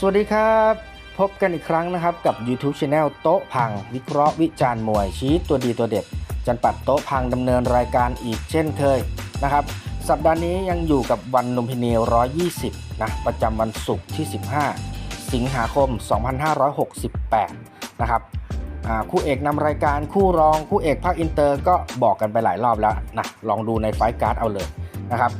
สวัสดีครับ พบกันอีกครั้งนะครับกับ YouTube Channel โต๊ะพัง วิเคราะห์วิจารณ์มวย ชี้ตัวดีตัวเด็ด จันปัดโต๊ะพังดำเนินรายการอีกเช่นเคยนะครับ สัปดาห์นี้ยังอยู่กับวันลุมพินี 120 นะ ประจำวันศุกร์ที่ 15 สิงหาคม 2568 นะครับคู่เอกนำรายการคู่รองคู่เอกภาคอินเตอร์ก็บอกกันไปหลายรอบแล้วนะลองดูในไฟล์การ์ดเอาเลยนะครับ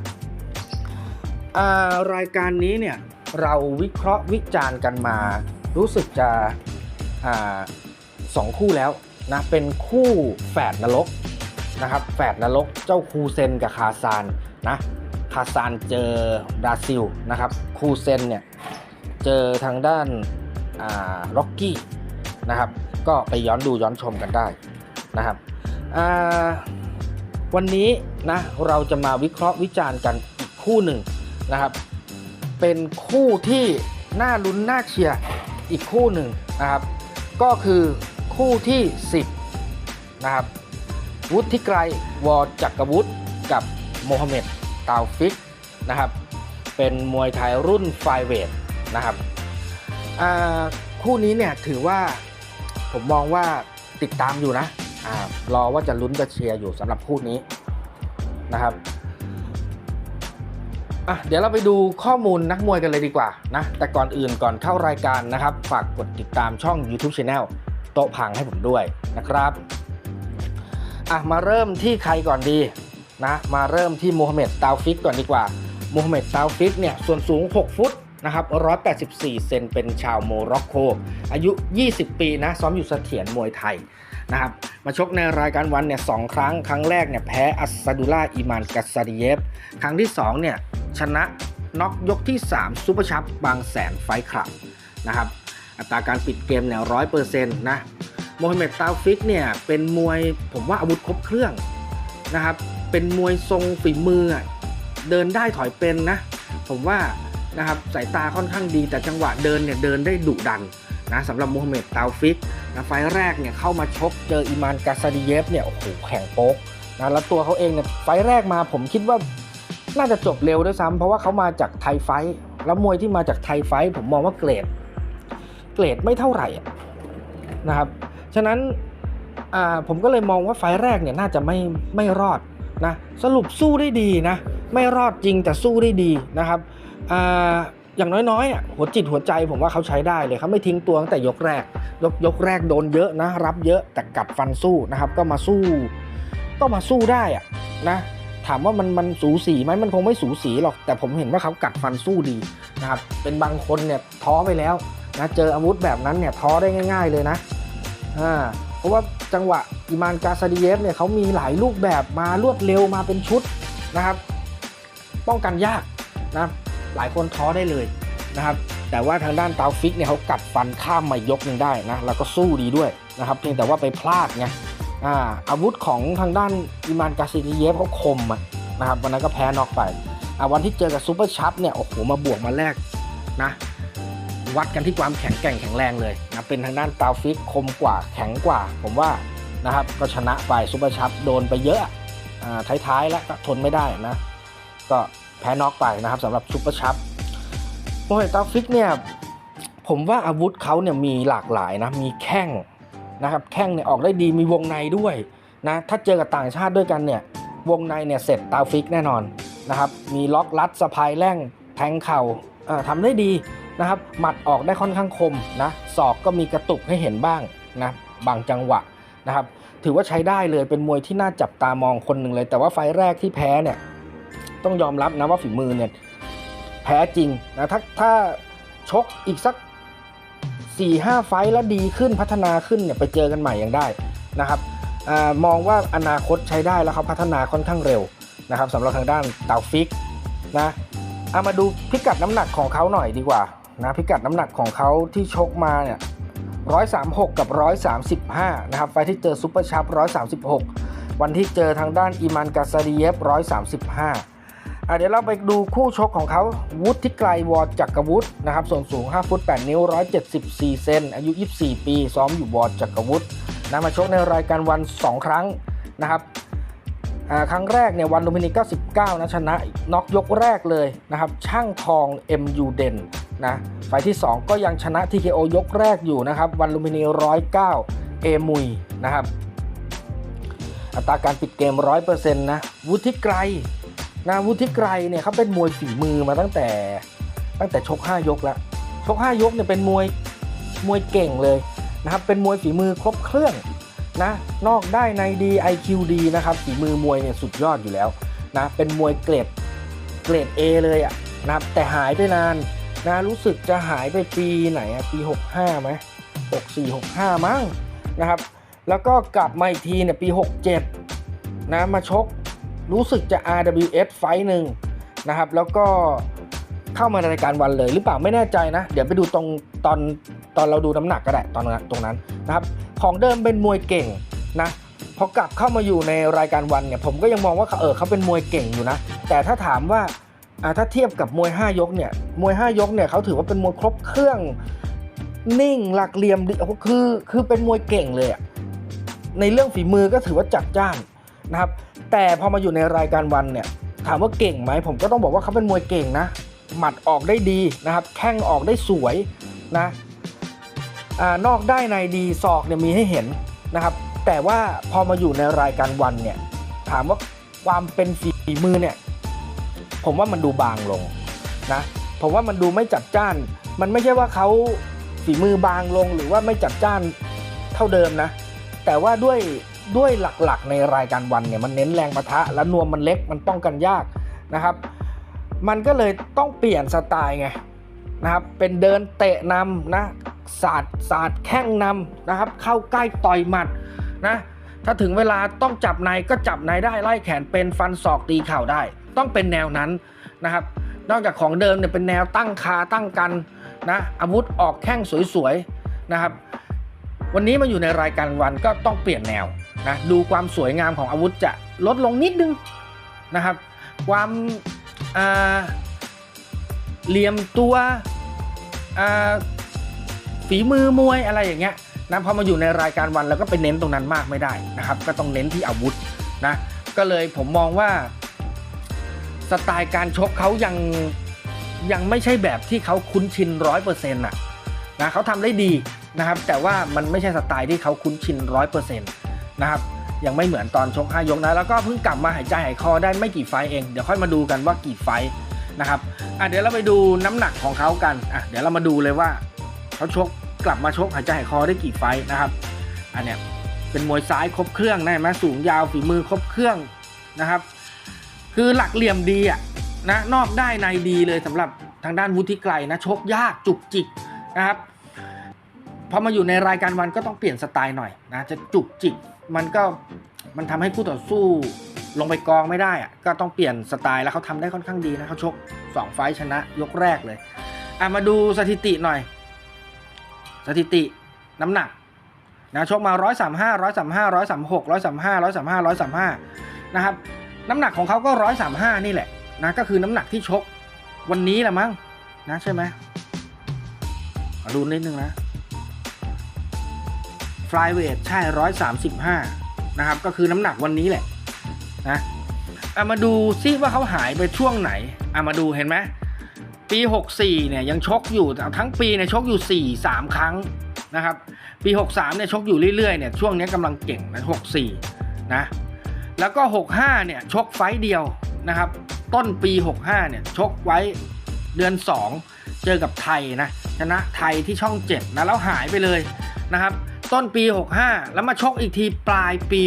รายการนี้เนี่ย เราวิเคราะห์วิจารณ์กันมา รู้สึกจะอสองคู่แล้วนะเป็นคู่แฝดนรกนะครับแฝดนรกเจ้าคูเซนกับคาซานนะคาซานเจอบราซิลนะครับคูเซนเนี่ยเจอทางด้านล็อกกี้นะครับก็ไปย้อนดูย้อนชมกันได้นะครับวันนี้นะเราจะมาวิเคราะห์วิจารณ์กันอีกคู่หนึ่งนะครับ เป็นคู่ที่น่าลุ้นน่าเชียร์อีกคู่หนึ่งนะครับ ก็คือคู่ที่ 10 นะครับ วุฒิไกรวอจักรวุฒิกับโมฮัมเหม็ดตาวฟิกนะครับ เป็นมวยไทยรุ่นไฟเวทนะครับคู่นี้เนี่ยถือว่าผมมองว่าติดตามอยู่นะอรอว่าจะลุ้นจะเชียร์อยู่สำหรับคู่นี้นะครับ อะเดี๋ยวเราไปดูข้อมูลนักมวยกันเลยดีกว่านะแต่ก่อนอื่นก่อนเข้ารายการนะครับ ฝากกดติดตามช่อง YouTube Channel โต๊ะพังให้ผมด้วยนะครับอะมาเริ่มที่ใครก่อนดีนะมาเริ่มที่โมฮัมเหม็ดตาวฟิกก่อนดีกว่าโมฮัมเหม็ดตาวฟิกเนี่ยส่วนสูง 6 ฟุตนะครับ184 เซนเป็นชาวโมร็อกโกอายุ 20 ปีนะ ซ้อมอยู่เสถียรมวยไทยนะครับ มาชกในรายการวันเนี่ยสองครั้ง ครั้งแรกเนี่ยแพ้อัสซาดุล่าอิมานกัสซาดิเยฟ ครั้งที่2เนี่ย ชนะน็อกยกที่ 3 ซูเปอร์ชัพบางแสนไฟคลับนะครับอัตราการปิดเกมเนี่ยร้อยเปอร์เซ็นต์นะโมฮัมเหม็ดตาฟิกเนี่ยเป็นมวยผมว่าอาวุธครบเครื่องนะครับเป็นมวยทรงฝีมือเดินได้ถอยเป็นนะผมว่านะครับสายตาค่อนข้างดีแต่จังหวะเดินเนี่ยเดินได้ดุดันนะสำหรับโมฮัมเหม็ดตาฟิกนะไฟแรกเนี่ยเข้ามาชกเจออิมานกาซาดิเยฟเนี่ยโอ้โหแข่งโป๊กนะแล้วตัวเขาเองเนี่ยไฟแรกมาผมคิดว่า น่าจะจบเร็วด้วยซ้ำเพราะว่าเขามาจากไทยไฟท์แล้วมวยที่มาจากไทยไฟท์ผมมองว่าเกรด เกรดไม่เท่าไหร่นะครับฉะนั้นผมก็เลยมองว่าไฟแรกเนี่ยน่าจะไม่ไม่รอดนะสรุปสู้ได้ดีนะไม่รอดจริงแต่สู้ได้ดีนะครับออย่างน้อยๆอะหัวจิตหัวใจผมว่าเขาใช้ได้เลยเขาไม่ทิ้งตัวตั้งแต่ยกแรกยกยกแรกโดนเยอะนะรับเยอะแต่กัดฟันสู้นะครับก็มาสู้ ก็มาสู้ได้อะนะ ถามว่ามันมันสูสีไหมมันคงไม่สูสีหรอก แต่ผมเห็นว่าเขากัดฟันสู้ดีนะครับ เป็นบางคนเนี่ยท้อไปแล้วนะเจออาวุธแบบนั้นเนี่ยท้อได้ง่าย ๆเลยนะอ่าเพราะว่าจังหวะอิมานกาซาดิเยฟเนี่ยเขามีหลายรูปแบบมารวดเร็วมาเป็นชุดนะครับ ป้องกันยากนะหลายคนท้อได้เลยนะครับแต่ว่าทางด้านเตาฟิกเนี่ยเขากัดฟันข้ามมายกหนึ่งได้นะแล้วก็สู้ดีด้วยนะครับเพียงแต่ว่าไปพลาดไง อ่าอาวุธของทางด้านอิมานกาซิเยฟเขาคมอะนะครับวันนั้นก็แพ้น็อกไปอ่าวันที่เจอกับซูเปอร์ชัพเนี่ยโอ้โหมาบวกมาแลกนะวัดกันที่ความแข็งแกร่งแข็งแรงเลยนะเป็นทางด้านตาฟิกคมกว่าแข็งกว่า ผมว่านะครับก็ชนะไปซูเปอร์ชัพโดนไปเยอะอ่าท้ายๆแล้วก็ทนไม่ได้นะก็แพ้น็อกไปนะครับสำหรับซูเปอร์ชัพโมเฮตาฟิกเนี่ยผมว่าอาวุธเขาเนี่ยมีหลากหลายนะมีแข้ง นะครับแข้งเนี่ยออกได้ดีมีวงในด้วยนะถ้าเจอกับต่างชาติด้วยกันเนี่ยวงในเนี่ยเสร็จตาฟิกแน่นอนนะครับมีล็อกลัดสะพายแร่งแทงเข่าอ่าทำได้ดีนะครับหมัดออกได้ค่อนข้างคมนะศอกก็มีกระตุกให้เห็นบ้างนะบางจังหวะนะครับถือว่าใช้ได้เลยเป็นมวยที่น่าจับตามองคนหนึ่งเลย แต่ว่าไฟแรกที่แพ้เนี่ยต้องยอมรับนะว่าฝีมือเนี่ยแพ้จริงนะถ้าถ้าชกอีกสัก 4ี่ห้าไฟต์แล้วดีขึ้นพัฒนาขึ้นเนี่ยไปเจอกันใหม่ยังได้นะครับอมองว่าอนาคตใช้ได้แล้วเขาพัฒนาค่อนข้างเร็วนะครับสำหรับทางด้านเตาฟิกนะเอามาดูพิกัดน้ำหนักของเขาหน่อยดีกว่านะพิกัดน้ำหนักของเขาที่ชกมาเนี่ยร้อยสามหกกับร้อยสามสิบห้านะครับไฟที่เจอซูเปอร์ชัพร้อยสามสิบหกวันที่เจอทางด้านอิมานกาซาดีเยฟร้อยสามสิบห้า เดี๋ยวเราไปดูคู่ชกของเขาวุฒิไกรวอจักรวุฒินะครับส่วนสูง 5 ฟุต 8 นิ้ว 174 เซนอายุ 24 ปี ซ้อมอยู่วอจักรวุฒินะมาชกในรายการวัน 2 ครั้งนะครับครั้งแรกเนี่ยวันลูมินิก99 นะชนะน็อกยกแรกเลยนะครับช่างทอง MU เด่นนะไฟล์ที่ 2 ก็ยังชนะ TKO ยกแรกอยู่นะครับวันลูมินี 109 เอมุยนะครับอัตราการปิดเกม 100%นะวุฒิไกร นะวุฒิไกรเนี่ยเขาเป็นมวยฝีมือมาตั้งแต่ ตั้งแต่ชก 5 ยกแล้วชก 5 ยกเนี่ยเป็นมวยมวยเก่งเลยนะครับเป็นมวยฝีมือครบเครื่องนะนอกได้ในดี IQ ดีนะครับฝีมือมวยเนี่ยสุดยอดอยู่แล้วนะเป็นมวยเกรดเกรด A เลยอะนะครับแต่หายไปนานนะรู้สึกจะหายไปปีไหนอะปี 65ไหม64 65 มั้งนะครับ แล้วก็กลับมาอีกทีเนี่ยปี 67นะมาชก รู้สึกจะ RWS ไฟหนึ่งนะครับ แล้วก็เข้ามาในรายการวันเลยหรือเปล่าไม่แน่ใจนะ เดี๋ยวไปดูตรงตอนตอนเราดูน้ำหนักก็ได้ตอนตรงนั้นนะครับ ของเดิมเป็นมวยเก่งนะพอกลับเข้ามาอยู่ในรายการวันเนี่ยผมก็ยังมองว่าเออเขาเป็นมวยเก่งอยู่นะ แต่ถ้าถามว่าถ้าเทียบกับมวย 5 ยกเนี่ยมวย 5 ยกเนี่ยเขาถือว่าเป็นมวยครบเครื่องนิ่งหลักเหลี่ยมดีโอ้โหคือคือเป็นมวยเก่งเลยในเรื่องฝีมือก็ถือว่าจัดจ้านนะครับ แต่พอมาอยู่ในรายการวันเนี่ยถามว่าเก่งไหมผมก็ต้องบอกว่าเขาเป็นมวยเก่งนะ หมัดออกได้ดีนะครับ แข้งออกได้สวยนะอนอกได้ในดีศอกเนี่ยมีให้เห็นนะครับ แต่ว่าพอมาอยู่ในรายการวันเนี่ยถามว่าความเป็นฝีมือเนี่ยผมว่ามันดูบางลงนะผมว่ามันดูไม่จัดจ้าน มันไม่ใช่ว่าเขาฝีมือบางลงหรือว่าไม่จัดจ้านเท่าเดิมนะ แต่ว่าด้วย ด้วยหลักๆ ในรายการวันเนี่ยมันเน้นแรงปะทะ และนวมมันเล็กมันป้องกันยากนะครับ มันก็เลยต้องเปลี่ยนสไตล์ไงนะครับเป็นเดินเตะนำนะสาดสาดแข้งนำนะครับ เข้าใกล้ต่อยหมัดนะถ้าถึงเวลาต้องจับในก็จับในได้ไล่แขนเป็นฟันศอกตีเข่าได้ ต้องเป็นแนวนั้นนะครับ นอกจากของเดิมเนี่ยเป็นแนวตั้งคาตั้งกันนะอาวุธออกแข้งสวยๆนะครับ วันนี้มาอยู่ในรายการวันก็ต้องเปลี่ยนแนว นะดูความสวยงามของอาวุธจะลดลงนิดนึงนะครับ ความเหลี่ยมตัวฝีมือมวยอะไรอย่างเงี้ยนะพอมาอยู่ในรายการวันแล้วก็ไปเน้นตรงนั้นมากไม่ได้นะครับ ก็ต้องเน้นที่อาวุธนะก็เลยผมมองว่าสไตล์การชกเขายังยังไม่ใช่แบบที่เขาคุ้นชินร้อยเปอร์เซ็นต์อะนะเขาทำได้ดีนะครับ แต่ว่ามันไม่ใช่สไตล์ที่เขาคุ้นชินร้อยเปอร์เซ็นต์ นะครับยังไม่เหมือนตอนชก5ยกนะแล้วก็เพิ่งกลับมาหายใจหายคอได้ไม่กี่ไฟเองเดี๋ยวค่อยมาดูกันว่ากี่ไฟนะครับอะเดี๋ยวเราไปดูน้ำหนักของเขากันอะเดี๋ยวเรามาดูเลยว่าเขาชกกลับมาชกหายใจหายคอได้กี่ไฟนะครับอันเนี้ยเป็นมวยซ้ายครบเครื่องนะเห็นไหมสูงยาวฝีมือครบเครื่องนะครับ คือหลักเหลี่ยมดีอะนะนอกได้ในดีเลยสำหรับทางด้านวุฒิไกรนะชกยากจุกจิกนะครับพอมาอยู่ในรายการวันก็ต้องเปลี่ยนสไตล์หน่อยนะจะจุกจิก มันก็มันทำให้คู่ต่อสู้ลงไปกองไม่ได้อะก็ต้องเปลี่ยนสไตล์แล้วเขาทำได้ค่อนข้างดีนะเขาชก 2 ไฟชนะยกแรกเลยอะมาดูสถิติหน่อย สถิติน้ำหนักนะชกมา 135 135 136 135 135 135นะครับน้ำหนักของเขาก็ 135 นี่แหละนะก็คือน้ำหนักที่ชกวันนี้แหละมั้งนะใช่ไหมมาดูนิดนึงนะ ฟลายเวทใช่ร้อยสามสิบห้านะครับ ก็คือน้ำหนักวันนี้แหละนะเอามาดูซิว่าเขาหายไปช่วงไหนเอามาดูเห็นไหมปี 64 เนี่ยยังชกอยู่ทั้งปีเนี่ยชกอยู่ 4 3 ครั้งนะครับ ปี 63 เนี่ยชกอยู่เรื่อยๆเนี่ยช่วงนี้กำลังเก่งนะ64 นะ แล้วก็ 65 เนี่ยชกไฟต์เดียวนะครับ ต้นปี 65 เนี่ยชกไว้เดือน 2 เจอกับไทยนะชนะไทยที่ช่อง 7 นะแล้วหายไปเลยนะครับ ต้นปี 65 แล้วมาชกอีกทีปลายปี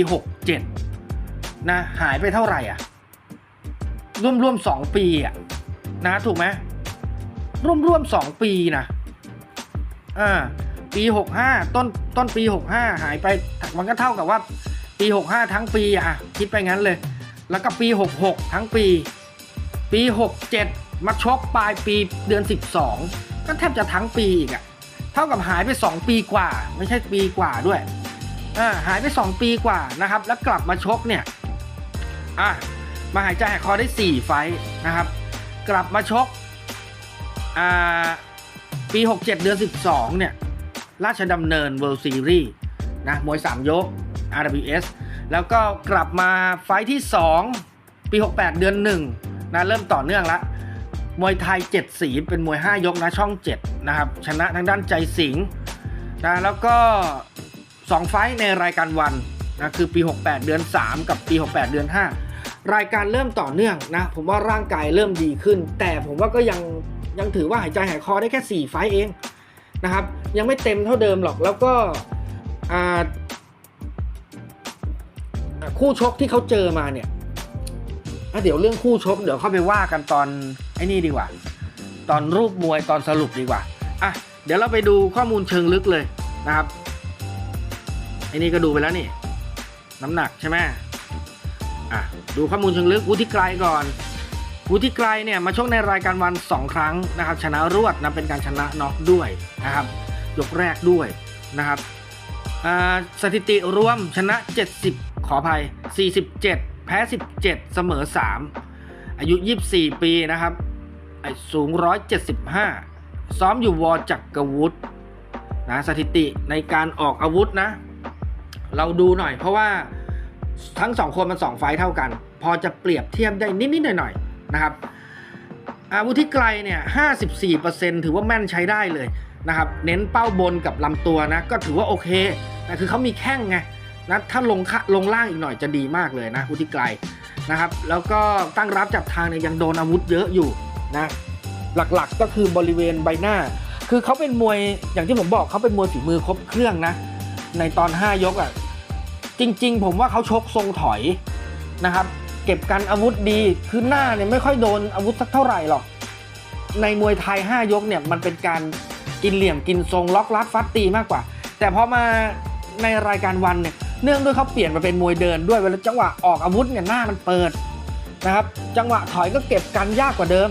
67 นะ หายไปเท่าไหร่อะ ร่วมร่วมสองปีอะ นะถูกไหมร่วมร่วมสองปีนะอ่าปี 65 ต้นต้นปี 65 หายไปมันก็เท่ากับว่า ปี 65 ทั้งปีอะ คิดไปงั้นเลย แล้วก็ปี 66 ทั้งปี ปี 67 มาชกปลายปีเดือน 12 ก็แทบจะทั้งปีอีกอะ ท่ากับหายไป 2 ปีกว่า ไม่ใช่ปีกว่าด้วยอ่าหายไป 2 ปีกว่านะครับ แล้วกลับมาชกเนี่ยอะมาหายใจหายคอได้ 4 ไฟนะครับ กลับมาชกอ่าปี 67 เดือน 12 เนี่ย ราชดำเนิน World Series นะมวย 3 ยก RWS แล้วก็กลับมาไฟท์ที่ 2 ปี 68 เดือน 1นะเริ่มต่อเนื่องละ มวยไทย 7 สีเป็นมวย 5 ยกนะช่อง 7 นะครับ ชนะทางด้านใจสิงห์นะแล้วก็ 2 ไฟท์ในรายการวันนะคือปี 68 เดือน 3 กับปี 68 เดือน 5 รายการเริ่มต่อเนื่องนะผมว่าร่างกายเริ่มดีขึ้น แต่ผมว่าก็ยังยังถือว่าหายใจหายคอได้แค่ 4 ไฟท์เองนะครับ ยังไม่เต็มเท่าเดิมหรอกแล้วก็คู่ชกที่เขาเจอมาเนี่ย อะเดี๋ยวเรื่องคู่ชกเดี๋ยวเข้าไปว่ากันตอนไอ้นี่ดีกว่า ตอนรูปมวยตอนสรุปดีกว่าอะเดี๋ยวเราไปดูข้อมูลเชิงลึกเลยนะครับไอ้นี่ก็ดูไปแล้วนี่ น้ำหนักใช่ไหมอะดูข้อมูลเชิงลึกวุฒิไกรก่อนวุฒิไกรเนี่ยมาชกในรายการวัน 2 ครั้งนะครับ ชนะรวดนะเป็นการชนะน็อกด้วยนะครับยกแรกด้วยนะครับสถิติรวมชนะ 70 ขออภัย 47 แพ้ 17 เสมอ 3 อายุ 24 ปีนะครับไอ้สูง 175 ซ้อมอยู่วอจักกรวุฒนะสถิติในการออกอาวุธนะ เราดูหน่อยเพราะว่าทั้งสองคนมันสองไฟเท่ากัน พอจะเปรียบเทียบได้นิด ๆ หน่อย ๆ นะครับ อาวุธที่ไกลเนี่ย54%ถือว่าแม่นใช้ได้เลยนะครับ เน้นเป้าบนกับลำตัวนะ ก็ถือว่าโอเคแต่คือเขามีแข้งไง นะถ้าลงขะลงล่างอีกหน่อยจะดีมากเลยนะอาวุธที่ไกลนะครับ แล้วก็ตั้งรับจับทางเนี่ยยังโดนอาวุธเยอะอยู่นะหลักๆก็คือบริเวณใบหน้า คือเขาเป็นมวยอย่างที่ผมบอกเขาเป็นมวยฝีมือครบเครื่องนะ ในตอน 5 ยกอะ่ะจริง ๆ ผมว่าเขาชกทรงถอยนะครับ เก็บกันอาวุธดีคือหน้าเนี่ยไม่ค่อยโดนอาวุธสักเท่าไหร่หรอกในมวยไทย 5 ยกเนี่ยมันเป็นการกินเหลี่ยมกินทรงล็อกลัดฟัดตีมากกว่า แต่พอมาในรายการวันเนี่ย เนื่องด้วยเขาเปลี่ยนมาเป็นมวยเดินด้วยเวลาจังหวะออกอาวุธเนี่ยหน้ามันเปิดนะครับ จังหวะถอยก็เก็บกันยากกว่าเดิม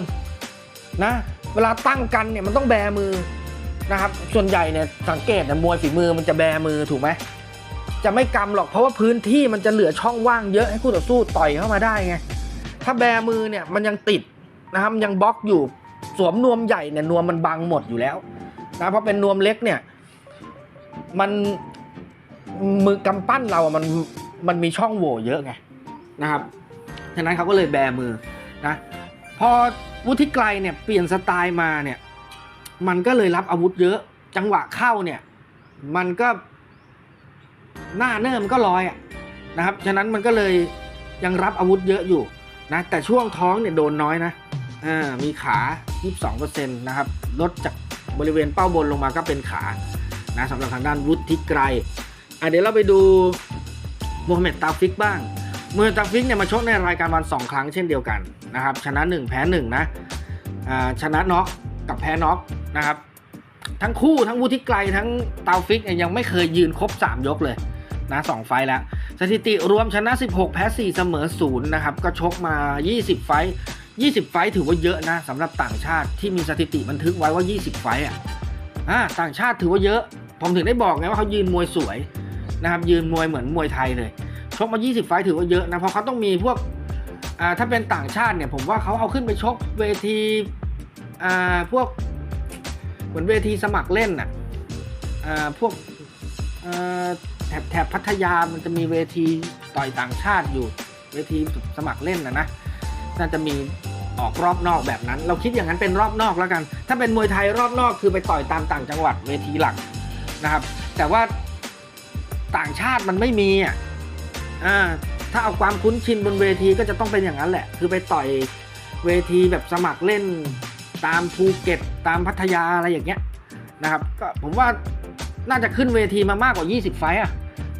นะเวลาตั้งกันเนี่ยมันต้องแบมือนะครับ ส่วนใหญ่เนี่ยสังเกตเนี่ยมวยฝีมือมันจะแบมือถูกไหมจะไม่กำหรอกเพราะว่าพื้นที่มันจะเหลือช่องว่างเยอะให้คู่ต่อสู้ต่อยเข้ามาได้ไงถ้าแบมือเนี่ยมันยังติดนะครับยังบล็อกอยู่สวมนวมใหญ่เนี่ยนวมมันบังหมดอยู่แล้วนะเพราะเป็นนวมเล็กเนี่ยมัน มือกำปั้นเราอะมันมันมีช่องโหว่เยอะไงนะครับฉะนั้นเขาก็เลยแบมือนะพอวุฒิไกลเนี่ยเปลี่ยนสไตล์มาเนี่ยมันก็เลยรับอาวุธเยอะ จังหวะเข้าเนี่ยมันก็หน้าเนิ่มก็ลอยอะนะครับฉะนั้นมันก็เลยยังรับอาวุธเยอะอยู่นะแต่ช่วงท้องเนี่ยโดนน้อยนะอ่ามีขา 22%นะครับลดจากบริเวณเป้าบนลงมาก็เป็นขานะสำหรับทางด้านวุฒิไกร อะเดี๋ยวเราไปดูโมฮัมเหม็ดตาฟิกบ้างโมฮัมหม็ดตาฟิกเนี่ยมาชกในรายการวัน2ครั้งเช่นเดียวกันนะครับ ชนะ 1 แพ้1นะอ่าชนะน็อกกับแพ้น็อกนะครับ ทั้งคู่ทั้งวุฒิไกรทั้งตาฟิกยังไม่เคยยืนครบ 3 ยกเลยนะสองไฟล์แล้ว สถิติรวมชนะ 16 แพ้ 4 เสมอ0นะครับ ก็ชกมา 20 ไฟล์20 ไฟล์ถือว่าเยอะนะสำหรับต่างชาติที่มีสถิติบันทึกไว้ว่า 20 ไฟล์อะอ่าต่างชาติถือว่าเยอะ ผมถึงได้บอกไงว่าเขายืนมวยสวย นะครับยืนมวยเหมือนมวยไทยเลยชกมา 20 ไฟถือว่าเยอะนะเพราะเขาต้องมีพวกถ้าเป็นต่างชาติเนี่ยผมว่าเขาเอาขึ้นไปชกเวทีพวกเหมือนเวทีสมัครเล่นน่ะพวกแถบแถบพัทยามันจะมีเวทีต่อยต่างชาติอยู่เวทีสมัครเล่นนะนะน่าจะมีออกรอบนอกแบบนั้น เราคิดอย่างนั้นเป็นรอบนอกแล้วกัน ถ้าเป็นมวยไทยรอบนอกคือไปต่อยตามต่างจังหวัดเวทีหลักนะครับ แต่ว่า ต่างชาติมันไม่มีอะถ้าเอาความคุ้นชินบนเวทีก็จะต้องเป็นอย่างนั้นแหละ คือไปต่อยเวทีแบบสมัครเล่นตามภูเก็ตตามพัทยาอะไรอย่างเงี้ยนะครับก็ผมว่าน่าจะขึ้นเวทีมามากกว่า 20 ไฟอะ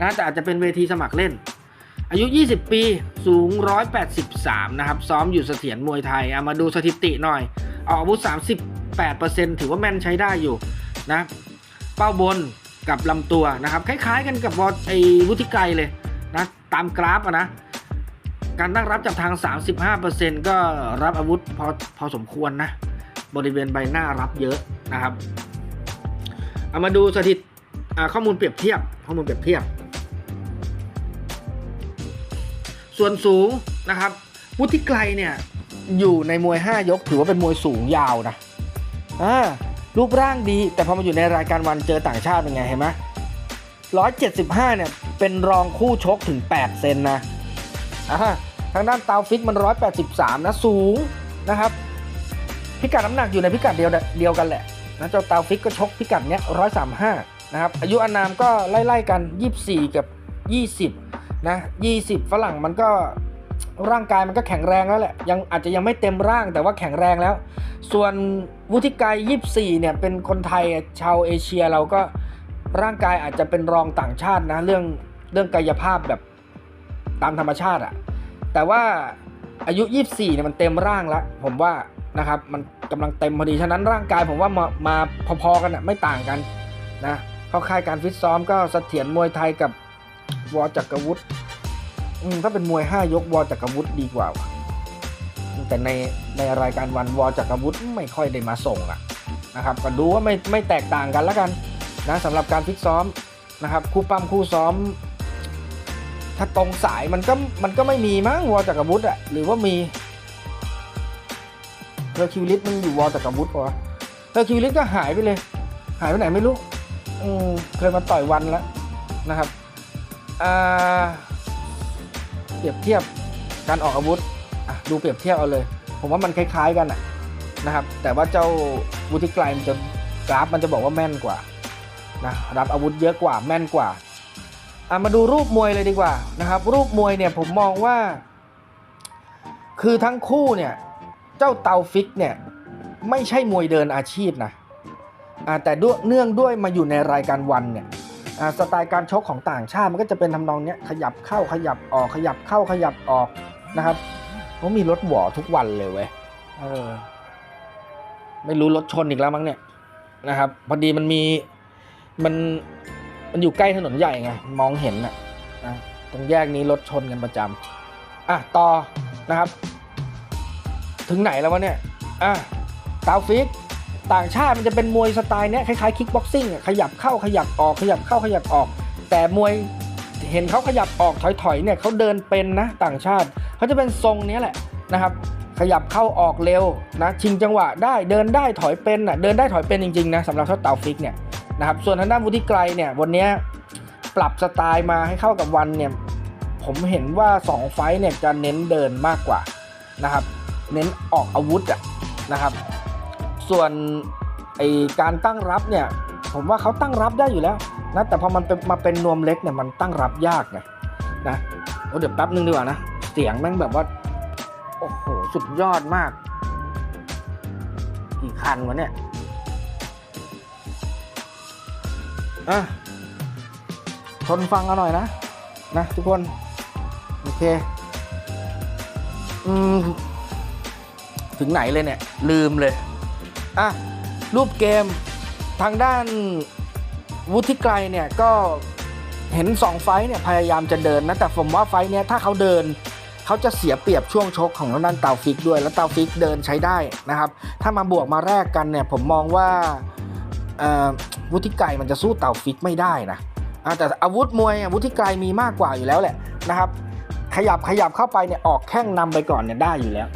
นะแต่อาจจะเป็นเวทีสมัครเล่น อายุ 20 ปีสูง 183 นะครับ ซ้อมอยู่เสถียรมวยไทยเอามาดูสถิติหน่อยออกอาวุธ 38%ถือว่าแม่นใช้ได้อยู่นะ เป้าบน กับลำตัวนะครับ คล้าย ๆ กันกับวอไอวุฒิไกรเลยนะตามกราฟอะนะการตั้งรับจากทาง 35%ก็รับอาวุธพอพอสมควรนะ บริเวณใบหน้ารับเยอะนะครับ เอามาดูสถิติข้อมูลเปรียบเทียบ ข้อมูลเปรียบเทียบ ส่วนสูงนะครับ วุฒิไกรเนี่ย อยู่ในมวย 5 ยกถือว่าเป็นมวยสูงยาวนะอ่า รูปร่างดี แต่พอมาอยู่ในรายการวันเจอต่างชาติเป็นไงเห็นไหม175เนี่ยเป็นรองคู่ชกถึง 8 เซนนะอ่าทางด้านเตาฟิกมัน 183 นะ สูงนะครับ พิกัดน้ำหนักอยู่ในพิกัดเดียวเดียวกันแหละนะเจ้าเตาฟิกก็ชกพิกัดเนี้ย 135 นะครับ อายุอานามก็ไล่ ๆ กัน 24 กับ 20 นะ 20 ฝรั่งมันก็ร่างกายมันก็แข็งแรงแล้วแหละ ยังอาจจะยังไม่เต็มร่างแต่ว่าแข็งแรงแล้ว ส่วน วุฒิกาย24เนี่ยเป็นคนไทยชาวเอเชียเราก็ร่างกายอาจจะเป็นรองต่างชาตินะเรื่องเรื่องกายภาพแบบตามธรรมชาติอะแต่ว่าอายุ 24เนี่ยมันเต็มร่างแล้วผมว่านะครับมันกำลังเต็มพอดีฉะนั้นร่างกายผมว่ามามาพอๆกันอะไม่ต่างกันนะเข้าค่ายการฟิตซ้อมก็เสถียรมวยไทยกับวอจักรวุฒิถ้าเป็นมวย 5 ยกวอจักรวุฒิดีกว่า แต่ในในรายการวันวอจักรวุฒิไม่ค่อยได้มาส่งอะนะครับก็ดูว่าไม่ไม่แตกต่างกันแล้วกันนะสำหรับการฟิตซ้อมนะครับคู่ปั้มคู่ซ้อม ถ้าตรงสายมันก็มันก็ไม่มีมั้งวอจักรวุฒิอะหรือว่ามีเทอร์คิวลิสมันอยู่วอจักรวุฒิปะวะเทอร์คิวลิสก็หายไปเลย หายไปไหนไม่รู้อืมเคยมาต่อยวันแล้วนะครับอ่าเปรียบเทียบการออกอาวุธ ดูเปรียบเทียบเอาเลย ผมว่ามันคล้ายๆกันอะนะครับ แต่ว่าเจ้าวุฒิไกลมันจะกราฟมันจะบอกว่าแม่นกว่านะรับอาวุธเยอะกว่าแม่นกว่าอะมาดูรูปมวยเลยดีกว่านะครับ รูปมวยเนี่ยผมมองว่า คือทั้งคู่เนี่ยเจ้าเตาฟิกเนี่ยไม่ใช่มวยเดินอาชีพนะแต่ด้วยเนื่องด้วยมาอยู่ในรายการวันเนี่ยสไตล์การชกของต่างชาติมันก็จะเป็นทำนองเนี้ยขยับเข้าขยับออกขยับเข้าขยับออกนะครับ เขามีรถหวอทุกวันเลยเว้ยเออ ไม่รู้รถชนอีกแล้วมั้งเนี่ยนะครับ พอดีมันมีมันมันอยู่ใกล้ถนนใหญ่ไงมองเห็นน่ะนะตรงแยกนี้รถชนกันประจำอะต่อนะครับ ถึงไหนแล้ววะเนี่ยอะตาวฟิกต่างชาติมันจะเป็นมวยสไตล์เนี้ยคล้ายๆคิกบ็อกซิ่งอะขยับเข้าขยับออกขยับเข้าขยับออก แต่มวยเห็นเขาขยับออกถอยๆเนี่ยเขาเดินเป็นนะต่างชาติ เขาจะเป็นทรงนี้แหละนะครับ ขยับเข้าออกเร็วนะชิงจังหวะได้เดินได้ถอยเป็นอะเดินได้ถอยเป็นจริงๆนะสำหรับเท่าเตาฟิกเนี่ยนะครับส่วนทางด้านวุฒิไกลเนี่ยวันนี้ปรับสไตล์มาให้เข้ากับวันเนี่ยผมเห็นว่า 2 ไฟเนี่ยจะเน้นเดินมากกว่านะครับ เน้นออกอาวุธอะนะครับ ส่วนไอการตั้งรับเนี่ยผมว่าเขาตั้งรับได้อยู่แล้วนะแต่พอมันเป็นมาเป็นนวมเล็กเนี่ยมันตั้งรับยากไงนะเดี๋ยวแป๊บนึงดีกว่านะ สียงแม่งแบบว่า โอ้โห สุดยอดมาก กี่คันวะเนี่ยอะทนฟังเอาหน่อยนะ นะทุกคน โอเค อืม ถึงไหนเลยเนี่ย ลืมเลย อะ รูปเกมทางด้านวุฒิไกรเนี่ยก็เห็น 2 ไฟเนี่ยพยายามจะเดินนะ แต่ผมว่าไฟเนี่ยถ้าเขาเดิน เขาจะเสียเปรียบช่วงชกของทางด้านเตาฟิกด้วย แล้วเตาฟิกเดินใช้ได้นะครับ ถ้ามาบวกมาแรกกันเนี่ยผมมองว่าอ่อวุฒิไกรมันจะสู้เตาฟิกไม่ได้นะแต่อาวุธมวยอะวุฒิไกรมีมากกว่าอยู่แล้วแหละนะครับ ขยับขยับเข้าไปเนี่ยออกแข้งนำไปก่อนเนี่ยได้อยู่แล้ว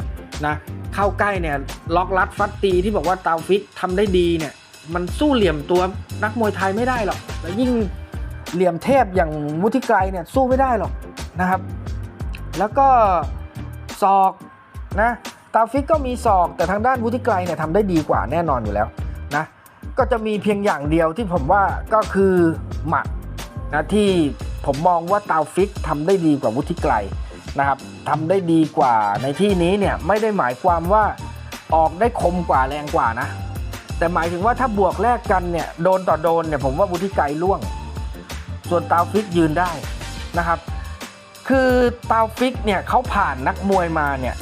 นะเข้าใกล้เนี่ยล็อกรัดฟัดตีที่บอกว่าเตาฟิกทำได้ดีเนี่ยมันสู้เหลี่ยมตัวนักมวยไทยไม่ได้หรอกแล้วยิ่งเหลี่ยมเทพอย่างวุฒิไกรเนี่ยสู้ไม่ได้หรอกนะครับ แล้วก็ศอกนะตาฟิกก็มีศอกแต่ทางด้านวุฒิไกรเนี่ยทำได้ดีกว่าแน่นอนอยู่แล้วนะก็จะมีเพียงอย่างเดียวที่ผมว่าก็คือหมัดนะที่ผมมองว่าตาฟิกทำได้ดีกว่าวุฒิไกรนะครับทำได้ดีกว่าในที่นี้เนี่ยไม่ได้หมายความว่าออกได้คมกว่าแรงกว่านะ แต่หมายถึงว่าถ้าบวกแลกกันเนี่ยโดนต่อโดนเนี่ยผมว่าวุฒิไกรล่วง ส่วนตาฟิกยืนได้นะครับ คือตาฟิกเนี่ยเขาผ่านนักมวยมาเนี่ย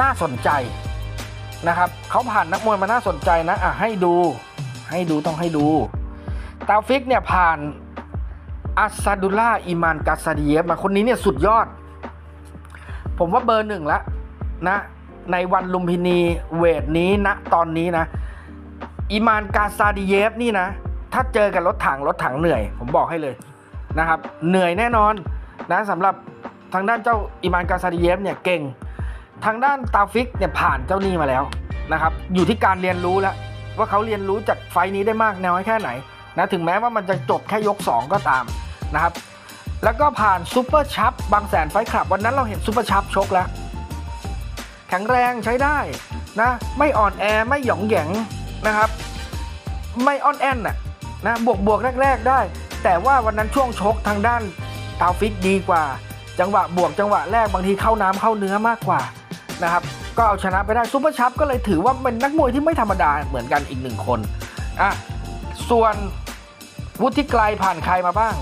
น่าสนใจนะครับเขาผ่านนักมวยมาน่าสนใจนะอะให้ดูให้ดูต้องให้ดูตาฟิกเนี่ยผ่านอัสซาดุล่าอิมานกาซาดีเยฟมาคนนี้เนี่ยสุดยอด ผมว่าเบอร์หนึ่งแล้วนะในวันลุมพินีเวทนี้นะตอนนี้นะอิมานกาซาดีเยฟนี่นะ ถ้าเจอกับรถถังรถถังเหนื่อย ผมบอกให้เลยนะครับ เหนื่อยแน่นอน นะสำหรับทางด้านเจ้าอิมานกาซาดีเยฟเนี่ยเก่ง ทางด้านตาฟิกเนี่ยผ่านเจ้านี่มาแล้วนะครับ อยู่ที่การเรียนรู้แล้วว่าเขาเรียนรู้จากไฟนี้ได้มากน้อยแค่ไหนนะถึงแม้ว่ามันจะจบแค่ยก 2 ก็ตามนะครับ แล้วก็ผ่านซูเปอร์ชัพบางแสนไฟคลับ วันนั้นเราเห็นซูเปอร์ชัพชกแล้ว แข็งแรงใช้ได้นะไม่อ่อนแอไม่หยองแหยงนะครับ ไม่อ่อนแอนนะนะบวกบวกแรก ๆได้ แต่ว่าวันนั้นช่วงชกทางด้าน ตาฟิกดีกว่า จังหวะบวกจังหวะแรกบางทีเข้าน้ำเข้าเนื้อมากกว่านะครับก็เอาชนะไปได้ซูเปอร์ชัพก็เลยถือว่าเป็นนักมวยที่ไม่ธรรมดาเหมือนกันอีกหนึ่งคนอะส่วนวุฒิไกลผ่านใครมาบ้าง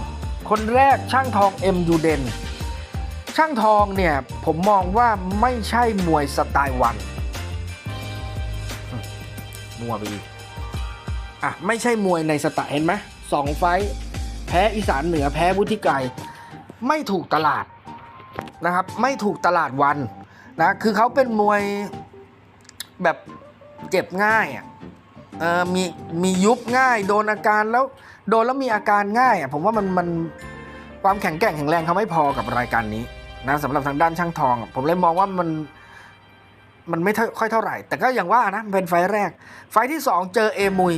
คนแรกช่างทองเอ็มยูเดนช่างทองเนี่ยผมมองว่าไม่ใช่มวยสไตล์วันมัวไปอีกอะไม่ใช่มวยในสไตล์เห็นไหมสองไฟแพ้อีสานเหนือแพ้วุฒิไกร ไม่ถูกตลาดนะครับ ไม่ถูกตลาดวันนะคือเขาเป็นมวยแบบเจ็บง่ายอะเออมีมียุบง่าย โดนอาการแล้วโดนแล้วมีอาการง่ายอะผมว่ามันมันความแข็งแกร่งแข็งแรงเขาไม่พอกับรายการนี้นะสำหรับทางด้านช่างทอง ผมเลยมองว่ามันมันไม่ค่อยเท่าไหร่ แต่ก็อย่างว่านะเป็นไฟแรก ไฟที่ 2 เจอเอมุย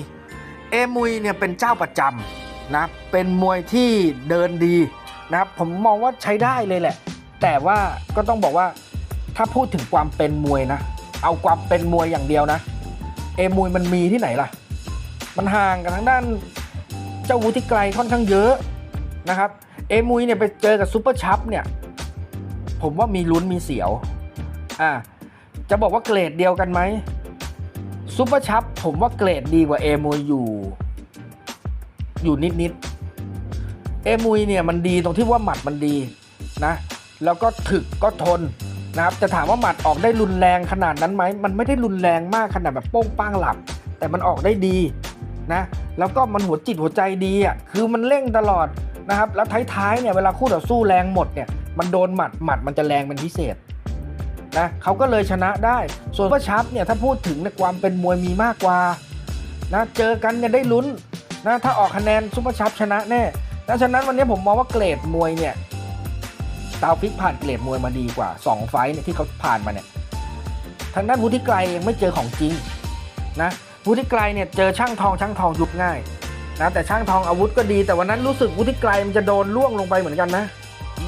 เอมุยเนี่ยเป็นเจ้าประจำนะเป็นมวยที่เดินดี นะครับผมมองว่าใช้ได้เลยแหละ แต่ว่าก็ต้องบอกว่าถ้าพูดถึงความเป็นมวยนะ เอาความเป็นมวยอย่างเดียวนะ เอมุยมันมีที่ไหนล่ะ มันห่างกันทางด้านเจ้าวุฒิไกลค่อนข้างเยอะนะครับเอมุยเนี่ยไปเจอกับซูเปอร์ชัพเนี่ยผมว่ามีลุ้นมีเสียวอ่าจะบอกว่าเกรดเดียวกันไหมซูเปอร์ชัพผมว่าเกรดดีกว่าเอมุยอยู่ อยู่นิดนิดๆ เอมุยเนี่ยมันดีตรงที่ว่าหมัดมันดีนะแล้วก็ถึกก็ทนนะครับจะถามว่าหมัดออกได้รุนแรงขนาดนั้นไหมมันไม่ได้รุนแรงมากขนาดแบบโป้งป้างหลับ แต่มันออกได้ดีนะแล้วก็มันหัวจิตหัวใจดีอะคือมันเร่งตลอดนะครับแล้วท้ายๆเนี่ยเวลาคู่ต่อสู้แรงหมดเนี่ยมันโดนหมัดหมัดมันจะแรงเป็นพิเศษนะเขาก็เลยชนะได้ ส่วนพระชับเนี่ยถ้าพูดถึงในความเป็นมวยมีมากกว่านะเจอกันเนี่ยได้ลุ้นนะถ้าออกคะแนนซุปเปอร์ชับชนะแน่ ดังนั้นวันนี้ผมมองว่าเกรดมวยเนี่ยตาวฟิกผ่านเกรดมวยมาดีกว่า 2 ไฟท์เนี่ยที่เขาผ่านมาเนี่ยทางด้านวุฒิไกรยังไม่เจอของจริงนะวุฒิไกรเนี่ยเจอช่างทองช่างทองยุบง่ายนะแต่ช่างทองอาวุธก็ดีแต่วันนั้นรู้สึกวุฒิไกรมันจะโดนล่วงลงไปเหมือนกันนะ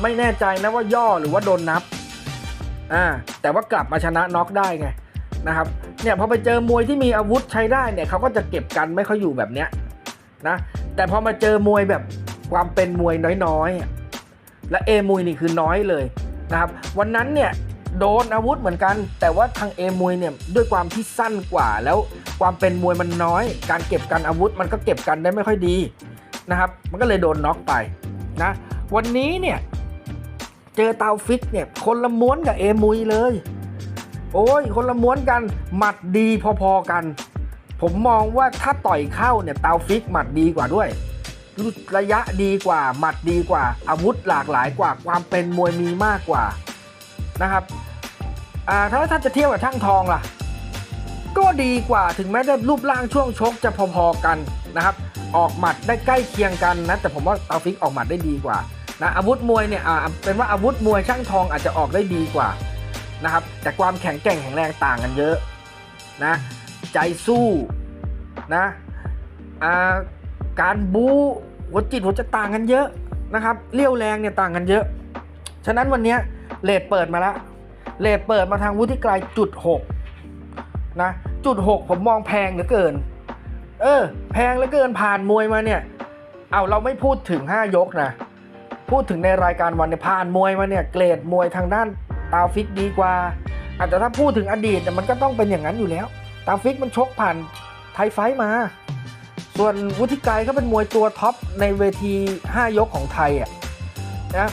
ไม่แน่ใจนะว่าย่อหรือว่าโดนนับอ่าแต่ว่ากลับมาชนะน็อกได้ไงนะครับเนี่ยพอไปเจอมวยที่มีอาวุธใช้ได้เนี่ยเขาก็จะเก็บกันไม่ค่อยอยู่แบบเนี้ยนะแต่พอมาเจอมวยแบบ ความเป็นมวยน้อยๆ และเอมวยนี่คือน้อยเลยนะครับวันนั้นเนี่ยโดนอาวุธเหมือนกัน แต่ว่าทางเอมวยเนี่ยด้วยความที่สั้นกว่าแล้วความเป็นมวยมันน้อย การเก็บกันอาวุธมันก็เก็บกันได้ไม่ค่อยดีนะครับมันก็เลยโดนน็อกไปนะวันนี้เนี่ยเจอเตาฟิกเนี่ยคนละม้วนกับเอมุยเลย โอ้ยคนละม้วนกันหมัดดีพอๆกัน ผมมองว่าถ้าต่อยเข้าเนี่ยเตาฟิกหมัดดีกว่าด้วย ระยะดีกว่า หมัดดีกว่า อาวุธหลากหลายกว่า ความเป็นมวยมีมากกว่านะครับถ้าถ้านจะเทียบกับช่างทองล่ะ ก็ดีกว่าถึงแม้จะรูปร่างช่วงชกจะพอๆกันนะครับ ออกหมัดได้ใกล้เคียงกันนะ แต่ผมว่าเตาฟิกออกหมัดได้ดีกว่านะอาวุธมวยเนี่ยเป็นว่าอาวุธมวยช่างทองอาจจะออกได้ดีกว่านะครับ แต่ความแข็งแกร่งแข็งแรงต่างกันเยอะนะ ใจสู้นะอ่า การบู๊หัวจิตหัวจะต่างกันเยอะนะครับเลี้ยวแรงเนี่ยต่างกันเยอะ ฉะนั้นวันนี้เลทเปิดมาแล้วเลทเปิดมาทางวุฒิไกลจุดหกนะจุดหกผมมองแพงเหลือเกิน เออ แพงเหลือเกินผ่านมวยมาเนี่ยเอาเราไม่พูดถึง 5 ยกนะ พูดถึงในรายการวันเนี่ยผ่านมวยมาเนี่ยเกรดมวยทางด้านตาฟิกดีกว่าอาจจะถ้าพูดถึงอดีตมันก็ต้องเป็นอย่างนั้นอยู่แล้ว ตาฟิกมันชกผ่านไทยไฟมา ส่วนวุฒิไกรเขาเป็นมวยตัวท็อปในเวที 5 ยกของไทยอะนะ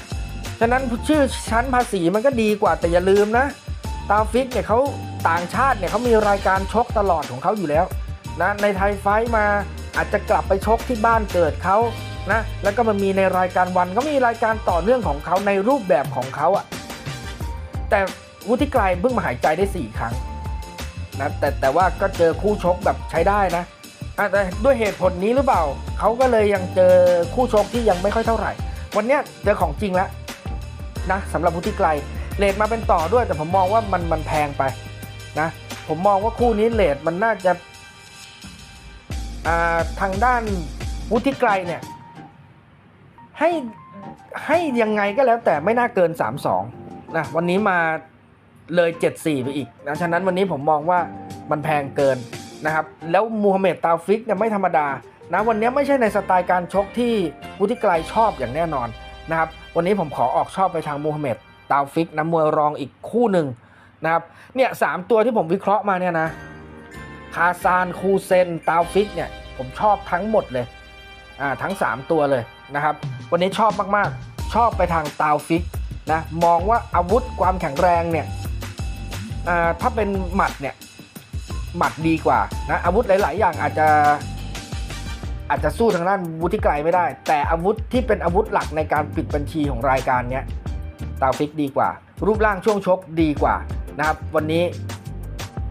ฉะนั้นชื่อชั้นภาษีมันก็ดีกว่าแต่อย่าลืมนะ ตาฟิกเนี่ยเขาต่างชาติเนี่ยเขามีรายการชกตลอดของเขาอยู่แล้วนะในไทยไฟมาอาจจะกลับไปชกที่บ้านเกิดเขานะแล้วก็มันมีในรายการวันก็มีรายการต่อเนื่องของเขาในรูปแบบของเขาอะแต่วุฒิไกรเพิ่งมาหายใจได้ 4 ครั้งนะแต่แต่ว่าก็เจอคู่ชกแบบใช้ได้นะ อะแต่ด้วยเหตุผลนี้หรือเปล่า เขาก็เลยยังเจอคู่ชกที่ยังไม่ค่อยเท่าไหร่ วันเนี้ยเจอของจริงแล้วนะสำหรับวุฒิไกรเลทมาเป็นต่อด้วยแต่ผมมองว่ามันมันแพงไปนะ ผมมองว่าคู่นี้เลทมันน่าจะาทางด้านวุฒิไกรเนี่ย ให้ให้ยังไงก็แล้วแต่ไม่น่าเกิน 3-2นะวันนี้มาเลย 7-4 ไปอีกนะฉะนั้นวันนี้ผมมองว่ามันแพงเกิน นะครับแล้วมูฮัมเหม็ดตาฟิกเนี่ยไม่ธรรมดานะวันนี้ไม่ใช่ในสไตล์การชกที่วุฒิไกรชอบอย่างแน่นอนนะครับวันนี้ผมขอออกชอบไปทางมูฮัมเหม็ดตาฟิกนะมวยรองอีกคู่หนึ่งนะครับเนี่ยสามตัวที่ผมวิเคราะห์มาเนี่ยนะคาซานคูเซนตาฟิกเนี่ยผมชอบทั้งหมดเลยอ่าทั้ง 3 ตัวเลยนะครับวันนี้ชอบมากๆ ชอบไปทางตาฟิกนะมองว่าอาวุธความแข็งแรงเนี่ยอ่าถ้าเป็นหมัดเนี่ย หมัดดีกว่านะอาวุธหลาย ๆ อย่างอาจจะอาจจะสู้ทางด้านวุฒิไกรไม่ได้ แต่อาวุธที่เป็นอาวุธหลักในการปิดบัญชีของรายการเนี้ยตาฟิกดีกว่า รูปร่างช่วงชกดีกว่านะครับวันนี้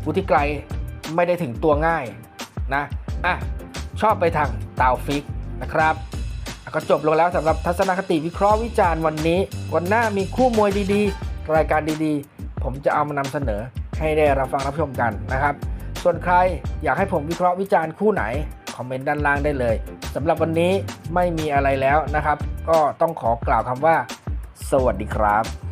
วุฒิไกรไม่ได้ถึงตัวง่ายนะอะชอบไปทางตาฟิกนะครับก็จบลงแล้วสำหรับทัศนคติวิเคราะห์วิจารณ์วันนี้ วันหน้ามีคู่มวยดีๆ รายการดีๆ ผมจะเอามานำเสนอให้ได้รับฟังรับชมกันนะครับ ส่วนใครอยากให้ผมวิเคราะห์วิจารณ์คู่ไหน คอมเมนต์ด้านล่างได้เลยสำหรับวันนี้ไม่มีอะไรแล้วนะครับ ก็ต้องขอกล่าวคำว่า สวัสดีครับ